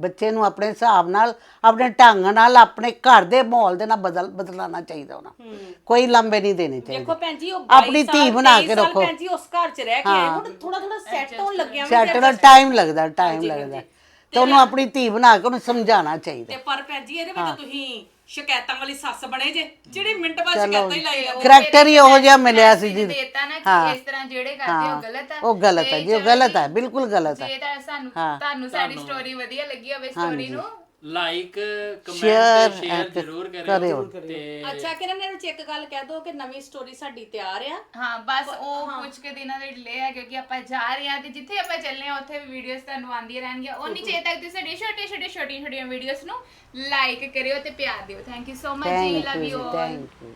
ਬੱਚੇ ਨੂੰ ਆਪਣੇ ਹਿਸਾਬ ਨਾਲ ਆਪਣੇ ਢੰਗ ਨਾਲ ਆਪਣੇ ਘਰ ਦੇ ਮਾਹੌਲ ਦੇ ਨਾਲ ਬਦਲ ਬਦਲਾਣਾ ਚਾਹੀਦਾ ਉਹਨਾਂ ਕੋਈ ਲੰਬੇ ਨਹੀਂ ਦੇਣੇ ਚਾਹੀਦੇ। ਦੇਖੋ ਭੈਣ ਜੀ ਉਹ ਆਪਣੀ 22 ਧੀ ਬਣਾ 23 ਕੇ ਰੱਖੋ। ਭੈਣ ਜੀ ਉਸ ਘਰ 'ਚ ਰਹਿ ਕੇ ਆਏ। ਹੁਣ ਥੋੜਾ ਥੋੜਾ ਸੈੱਟ ਹੋਣ ਲੱਗਿਆ ਵੀ ਸੈਟ ਦਾ ਟਾਈਮ ਲੱਗਦਾ ਟਾਈਮ ਲੱਗਦਾ। ਤੇ ਉਹਨੂੰ ਆਪਣੀ ਧੀ ਬਣਾ ਕੇ ਉਹਨੂੰ ਸਮਝਾਉਣਾ ਚਾਹੀਦਾ। ਤੇ ਪਰ ਭੈਣ ਜੀ ਇਹਦੇ ਵਿੱਚ ਤੁਸੀਂ ਸ਼ਿਕਾਇਤਾਂ ਵਾਲੀ ਸੱਸ ਬਣੇ ਜੇ ਜਿਹੜੀ ਮਿੰਟ ਬਾਅਦ ਸ਼ਿਕਾਇਤਾਂ ਹੀ ਲਾਈ ਜਾਂਦੇ ਕਰੈਕਟਰ ਹੀ ਉਹੋ ਜਿਹਾ ਮਿਲਿਆ ਸੀ ਜੀ। ਦੇਤਾ ਨਾ ਕਿ ਇਸ ਤਰ੍ਹਾਂ ਜਿਹੜੇ ਕਰਦੇ ਉਹ ਗਲਤ ਆ। ਉਹ ਗਲਤ ਹੈ ਜੀ ਉਹ ਗਲਤ ਹੈ ਬਿਲਕੁਲ ਗਲਤ ਹੈ ਜੇ ਤਾਂ ਸਾਨੂੰ ਤੁਹਾਨੂੰ ਸਾਡੀ ਸਟੋਰੀ ਵਧੀਆ ਲੱਗੀ ਹੋਵੇ ਸਟੋਰੀ ਨੂੰ ਲਾਈਕ Share ਕਮੈਂਟ ਤੇ ਸ਼ੇਅਰ and ਜ਼ਰੂਰ ਕਰਿਓ। ਕਰਿਓ ਤੇ ਅੱਛਾ ਕਿਰਨ ਇਹਨੂੰ ਚ ਇੱਕ ਗੱਲ ਕਹਿ ਦੋ ਕਿ ਨਵੀਂ ਸਟੋਰੀ ਸਾਡੀ ਤਿਆਰ ਆ। ਹਾਂ ਬਸ ਉਹ ਕੁਝ ਕੁ ਦਿਨਾਂ ਦੇ ਡਿਲੇ ਹੈ ਕਿਉਂਕਿ ਆਪਾਂ ਜਾ ਰਹੇ ਹਾਂ ਤੇ ਜਿੱਥੇ ਆਪਾਂ ਚੱਲਨੇ ਆ ਉੱਥੇ ਵੀ ਵੀਡੀਓਜ਼ ਤੁਹਾਨੂੰ ਆਉਂਦੀਆਂ ਰਹਿਣਗੀਆਂ। ਉਨੀ ਚਿਰ ਤੱਕ ਤੁਸੀਂ ਸਾਡੀ ਛੋਟੇ ਛੋਟੇ ਛੋਟੀਆਂ ਛੋਟੀਆਂ ਵੀਡੀਓਜ਼ ਨੂੰ ਲਾਈਕ ਕਰਿਓ ਤੇ ਪਿਆਰ ਦਿਓ। Thank you so much ji thank love you you all thank you